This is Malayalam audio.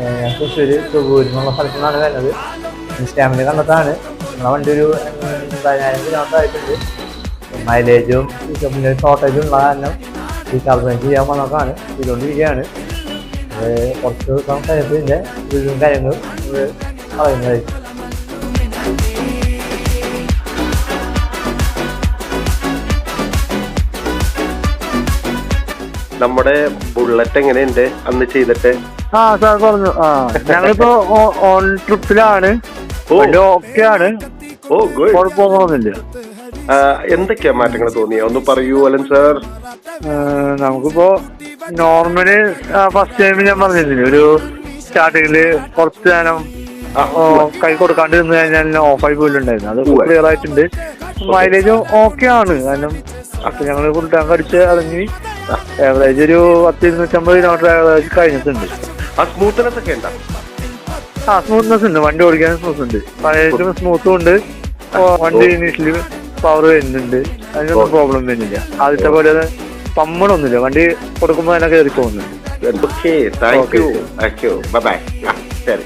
ഏഹ് ഞാൻ തൃശ്ശൂർ തുവൂർ എന്നുള്ള സ്ഥലത്തു നിന്നാണ് വരുന്നത് ഇൻസ്റ്റാമിൽ കണ്ടത്താണ് നമ്മളെ വണ്ടി ഒരു പതിനായിരം കിലോമീറ്റർ ആയിട്ടുണ്ട്. മൈലേജും പിന്നെ ഷോർട്ടേജും ഉള്ള കാരണം ഈ കാർബൺ ചെയ്യാൻ വന്നതാണ്. ചെയ്തുകൊണ്ടിരിക്കുകയാണ്. അത് കുറച്ച് ദിവസം ഇതിന്റെ റിവ്യൂവും കാര്യങ്ങളും പറയുന്നതായിരിക്കും. നമ്മുടെ ബുള്ളറ്റ് എങ്ങനെയുണ്ട്? അന്ന് ചെയ്തിട്ട്. ആ സാർ പറഞ്ഞു. ആ ഞങ്ങളിപ്പോ ഓൺ ട്രിപ്പിലാണ് ഓക്കെ ആണ് ഓ കുഴപ്പമൊന്നുമില്ല. എന്തൊക്കെയാ മാറ്റങ്ങൾ തോന്നിയ? ഒന്ന് പറയൂ അലൻ സാർ നമുക്കിപ്പോ നോർമൽ ഫസ്റ്റ് ടൈം ഞാൻ പറഞ്ഞില്ലേ ഒരു സ്റ്റാർട്ടിങ്ങിൽ കുറച്ച് നേരം കൈ കൊടുക്കാണ്ട് നിന്ന് കഴിഞ്ഞാൽ ഓഫായി പോയിട്ടുണ്ടായിരുന്നു. അത് ക്ലിയർ ആയിട്ടുണ്ട്. മൈലേജും ഓക്കെ ആണ്. കാരണം അപ്പൊ ഞങ്ങൾ ഫുൾ ടാങ്ക് അടിച്ച് ഇറങ്ങി. ഏകദേശം ഒരു പത്ത് ഇരുന്നൂറ്റമ്പത് കിലോമീറ്റർ ഏകദേശം കഴിഞ്ഞിട്ടുണ്ട്. ആ സ്മൂത്ത്നെസ് ഒക്കെ ഉണ്ടോ? ആ സ്മൂത്ത്നെസ് ഉണ്ട്. വണ്ടി ഓടിക്കാൻ സ്മൂത്ത് ഉണ്ട്. പഴയ സ്മൂത്തും ഉണ്ട്. വണ്ടി ഇനീഷ്യലി പവർ വരുന്നുണ്ട്. അതിനൊന്നും പ്രോബ്ലം വരുന്നില്ല. ആദ്യത്തെ പോലെ പമ്മണൊന്നുമില്ല വണ്ടി കൊടുക്കുമ്പോൾ തന്നെ കയറി പോകുന്നുണ്ട്. Okay thank you thank you bye bye ശരി.